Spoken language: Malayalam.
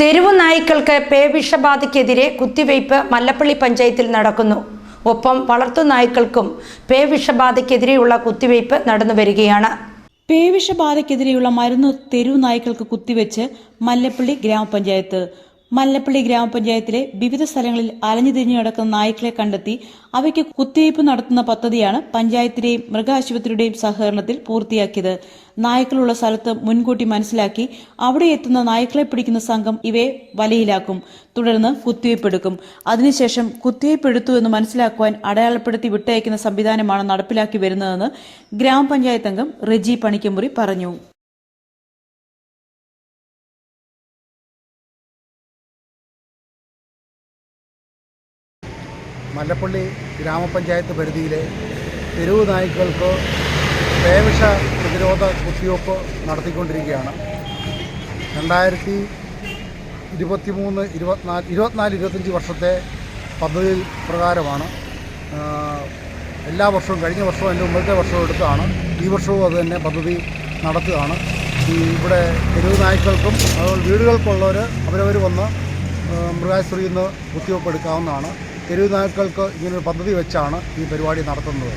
തെരുവു നായ്ക്കൾക്ക് പേവിഷബാധയ്ക്കെതിരെ കുത്തിവയ്പ് മല്ലപ്പള്ളി പഞ്ചായത്തിൽ നടക്കുന്നു. ഒപ്പം വളർത്തു നായ്ക്കൾക്കും പേവിഷബാധയ്ക്കെതിരെയുള്ള കുത്തിവയ്പ് നടന്നു വരികയാണ്. പേവിഷബാധയ്ക്കെതിരെയുള്ള മരുന്ന് തെരുവ് നായ്ക്കൾക്ക് കുത്തിവെച്ച് മല്ലപ്പള്ളി ഗ്രാമപഞ്ചായത്ത് മല്ലപ്പള്ളി ഗ്രാമപഞ്ചായത്തിലെ വിവിധ സ്ഥലങ്ങളിൽ അലഞ്ഞു തിരിഞ്ഞു നടക്കുന്ന നായ്ക്കളെ കണ്ടെത്തി അവയ്ക്ക് കുത്തിവയ്പ് നടത്തുന്ന പദ്ധതിയാണ് പഞ്ചായത്തിന്റെയും മൃഗാശുപത്രിയുടെയും സഹകരണത്തിൽ പൂർത്തിയാക്കിയത്. നായ്ക്കളുള്ള സ്ഥലത്ത് മുൻകൂട്ടി മനസ്സിലാക്കി അവിടെ എത്തുന്ന നായ്ക്കളെ പിടിക്കുന്ന സംഘം ഇവയെ വലയിലാക്കും. തുടർന്ന് കുത്തിവയ്പ് എടുക്കും. അതിനുശേഷം കുത്തിവയ്പ് എടുത്തു എന്ന് മനസ്സിലാക്കുവാൻ അടയാളപ്പെടുത്തി വിട്ടയക്കുന്ന സംവിധാനമാണ് നടപ്പിലാക്കി വരുന്നതെന്ന് ഗ്രാമപഞ്ചായത്ത് അംഗം റെജി പണിക്കമുറി പറഞ്ഞു. മല്ലപ്പള്ളി ഗ്രാമപഞ്ചായത്ത് പരിധിയിലെ തെരുവ് നായ്ക്കൾക്ക് പേവിഷ പ്രതിരോധ കുത്തിവയ്പ്പ് നടത്തിക്കൊണ്ടിരിക്കുകയാണ്. രണ്ടായിരത്തി ഇരുപത്തി മൂന്ന് ഇരുപത്തിനാല് ഇരുപത്തിനാല് ഇരുപത്തഞ്ച് വർഷത്തെ പദ്ധതി പ്രകാരമാണ് എല്ലാ വർഷവും കഴിഞ്ഞ വർഷവും എന്റെ മുമ്പത്തെ വർഷവും എടുത്താണ് ഈ വർഷവും അത് തന്നെ പദ്ധതി നടത്തുകയാണ്. ഈ ഇവിടെ തെരുവ് നായ്ക്കൾക്കും അതുപോലെ വീടുകൾക്കുള്ളവർ അവരവർ വന്ന് മൃഗാശ്രീന്ന് കുത്തിവയ്പ്പ് എടുക്കാവുന്നതാണ്. തെരുവ് നായ്ക്കൾക്ക് ഇങ്ങനൊരു പദ്ധതി വെച്ചാണ് ഈ പരിപാടി നടത്തുന്നത്.